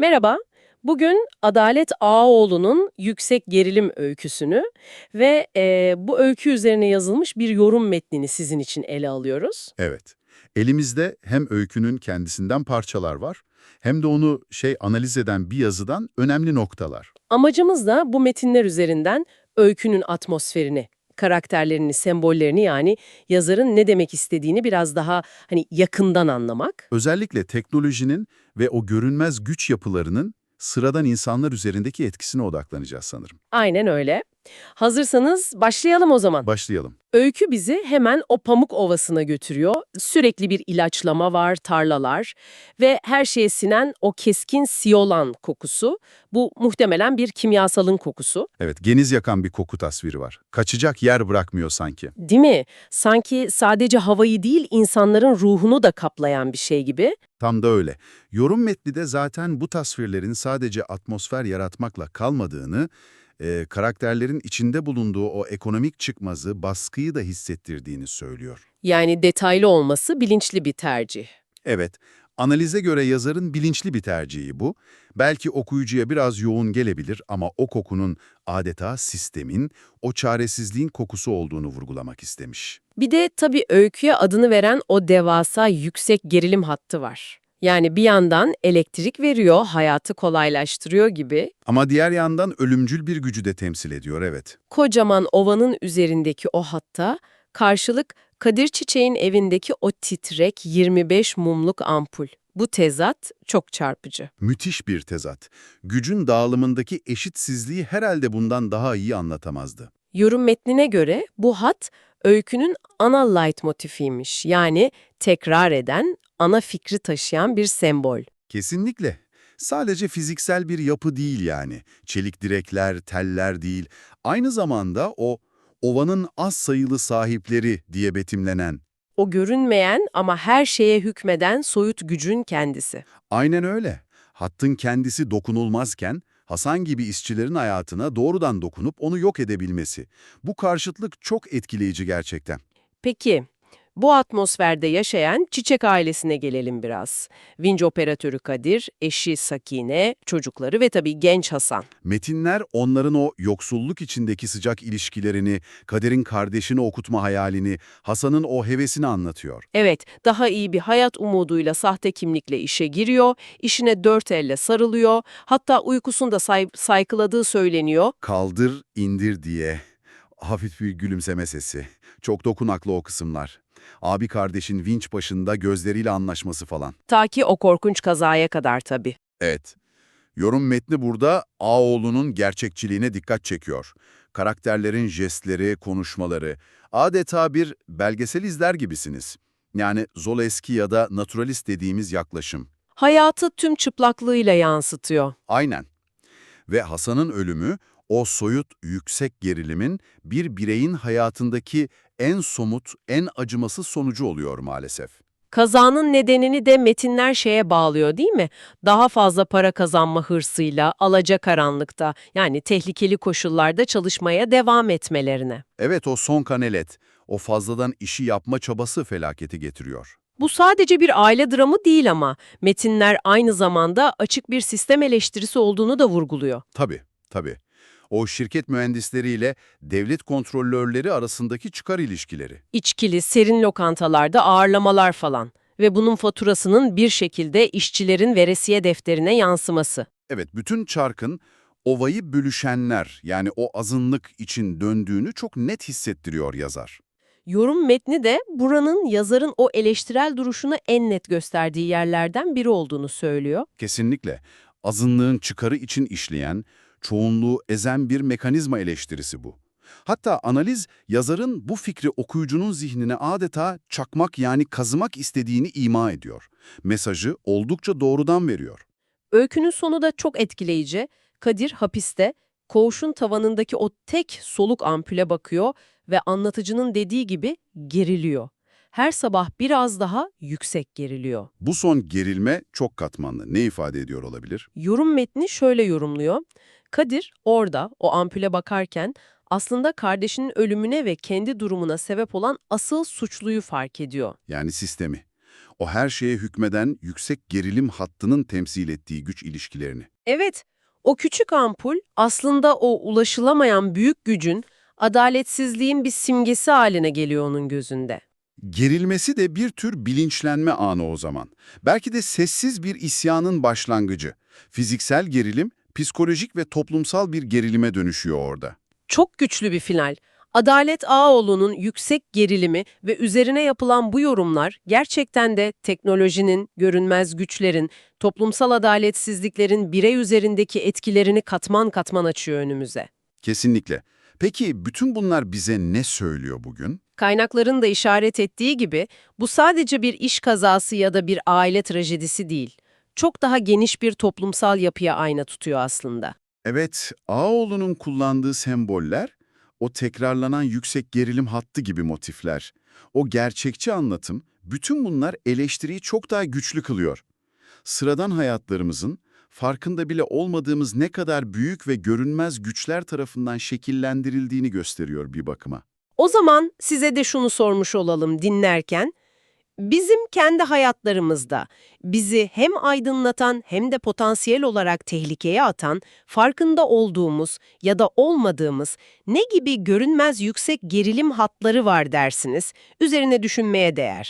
Merhaba, bugün Adalet Ağaoğlu'nun Yüksek Gerilim Öyküsünü ve e, bu öykü üzerine yazılmış bir yorum metnini sizin için ele alıyoruz. Evet. Elimizde hem öykünün kendisinden parçalar var, hem de onu şey analiz eden bir yazıdan önemli noktalar. Amacımız da bu metinler üzerinden öykünün atmosferini, karakterlerini, sembollerini yani yazarın ne demek istediğini biraz daha hani yakından anlamak. Özellikle teknolojinin ve o görünmez güç yapılarının sıradan insanlar üzerindeki etkisine odaklanacağız sanırım. Aynen öyle. Hazırsanız başlayalım o zaman. Başlayalım. Öykü bizi hemen o pamuk ovasına götürüyor. Sürekli bir ilaçlama var, tarlalar ve her şeye sinen o keskin siyolan kokusu. Bu muhtemelen bir kimyasalın kokusu. Evet, geniz yakan bir koku tasviri var. Kaçacak yer bırakmıyor sanki. Değil mi? Sanki sadece havayı değil insanların ruhunu da kaplayan bir şey gibi. Tam da öyle. Yorum metni de zaten bu tasvirlerin sadece atmosfer yaratmakla kalmadığını, e, karakterlerin içinde bulunduğu o ekonomik çıkmazı, baskıyı da hissettirdiğini söylüyor. Yani detaylı olması bilinçli bir tercih. Evet, analize göre yazarın bilinçli bir tercihi bu. Belki okuyucuya biraz yoğun gelebilir ama o kokunun adeta sistemin, o çaresizliğin kokusu olduğunu vurgulamak istemiş. Bir de tabii öyküye adını veren o devasa yüksek gerilim hattı var. Yani bir yandan elektrik veriyor, hayatı kolaylaştırıyor gibi. Ama diğer yandan ölümcül bir gücü de temsil ediyor, evet. Kocaman ovanın üzerindeki o hatta karşılık Kadir Çiçek'in evindeki o titrek 25 mumluk ampul. Bu tezat çok çarpıcı. Müthiş bir tezat. Gücün dağılımındaki eşitsizliği herhalde bundan daha iyi anlatamazdı. Yorum metnine göre bu hat öykünün ana leitmotifiymiş. Yani tekrar eden, ana fikri taşıyan bir sembol. Kesinlikle. Sadece fiziksel bir yapı değil yani. Çelik direkler, teller değil. Aynı zamanda o ovanın az sayılı sahipleri diye betimlenen. O görünmeyen ama her şeye hükmeden soyut gücün kendisi. Aynen öyle. Hattın kendisi dokunulmazken Hasan gibi işçilerin hayatına doğrudan dokunup onu yok edebilmesi. Bu karşıtlık çok etkileyici gerçekten. Peki, bu atmosferde yaşayan Çiçek ailesine gelelim biraz. Vinç operatörü Kadir, eşi Sakine, çocukları ve tabii genç Hasan. Metinler onların o yoksulluk içindeki sıcak ilişkilerini, Kader'in kardeşini okutma hayalini, Hasan'ın o hevesini anlatıyor. Evet, daha iyi bir hayat umuduyla sahte kimlikle işe giriyor, işine dört elle sarılıyor, hatta uykusunda say saykıladığı söyleniyor. Kaldır, indir diye. Hafif bir gülümseme sesi. Çok dokunaklı o kısımlar. Abi kardeşin vinç başında gözleriyle anlaşması falan. Ta ki o korkunç kazaya kadar tabii. Evet. Yorum metni burada Ağoğlu'nun gerçekçiliğine dikkat çekiyor. Karakterlerin jestleri, konuşmaları, adeta bir belgesel izler gibisiniz. Yani Zoleski ya da naturalist dediğimiz yaklaşım. Hayatı tüm çıplaklığıyla yansıtıyor. Aynen. Ve Hasan'ın ölümü, o soyut, yüksek gerilimin bir bireyin hayatındaki en somut, en acımasız sonucu oluyor maalesef. Kazanın nedenini de metinler şeye bağlıyor değil mi? Daha fazla para kazanma hırsıyla, alacakaranlıkta yani tehlikeli koşullarda çalışmaya devam etmelerine. Evet o son kanelet, o fazladan işi yapma çabası felaketi getiriyor. Bu sadece bir aile dramı değil ama metinler aynı zamanda açık bir sistem eleştirisi olduğunu da vurguluyor. Tabii, tabii. O şirket mühendisleriyle devlet kontrolörleri arasındaki çıkar ilişkileri. İçkili, serin lokantalarda ağırlamalar falan ve bunun faturasının bir şekilde işçilerin veresiye defterine yansıması. Evet, bütün çarkın ovayı bölüşenler yani o azınlık için döndüğünü çok net hissettiriyor yazar. Yorum metni de buranın yazarın o eleştirel duruşunu en net gösterdiği yerlerden biri olduğunu söylüyor. Kesinlikle azınlığın çıkarı için işleyen, çoğunluğu ezen bir mekanizma eleştirisi bu. Hatta analiz yazarın bu fikri okuyucunun zihnine adeta çakmak yani kazımak istediğini ima ediyor. Mesajı oldukça doğrudan veriyor. Öykünün sonu da çok etkileyici. Kadir hapiste, koğuşun tavanındaki o tek soluk ampule bakıyor ve anlatıcının dediği gibi geriliyor. Her sabah biraz daha yüksek geriliyor. Bu son gerilme çok katmanlı. Ne ifade ediyor olabilir? Yorum metni şöyle yorumluyor. Kadir orada o ampule bakarken aslında kardeşinin ölümüne ve kendi durumuna sebep olan asıl suçluyu fark ediyor. Yani sistemi. O her şeye hükmeden yüksek gerilim hattının temsil ettiği güç ilişkilerini. Evet, o küçük ampul aslında o ulaşılamayan büyük gücün, adaletsizliğin bir simgesi haline geliyor onun gözünde. Gerilmesi de bir tür bilinçlenme anı o zaman. Belki de sessiz bir isyanın başlangıcı. Fiziksel gerilim, psikolojik ve toplumsal bir gerilime dönüşüyor orada. Çok güçlü bir final. Adalet Ağoğlu'nun yüksek gerilimi ve üzerine yapılan bu yorumlar gerçekten de teknolojinin, görünmez güçlerin, toplumsal adaletsizliklerin birey üzerindeki etkilerini katman katman açıyor önümüze. Kesinlikle. Peki bütün bunlar bize ne söylüyor bugün? Kaynakların da işaret ettiği gibi bu sadece bir iş kazası ya da bir aile trajedisi değil. Çok daha geniş bir toplumsal yapıya ayna tutuyor aslında. Evet, Ağoğlu'nun kullandığı semboller, o tekrarlanan yüksek gerilim hattı gibi motifler. O gerçekçi anlatım, bütün bunlar eleştiriyi çok daha güçlü kılıyor. Sıradan hayatlarımızın, farkında bile olmadığımız ne kadar büyük ve görünmez güçler tarafından şekillendirildiğini gösteriyor bir bakıma. O zaman size de şunu sormuş olalım dinlerken, bizim kendi hayatlarımızda bizi hem aydınlatan hem de potansiyel olarak tehlikeye atan, farkında olduğumuz ya da olmadığımız ne gibi görünmez yüksek gerilim hatları var dersiniz, üzerine düşünmeye değer.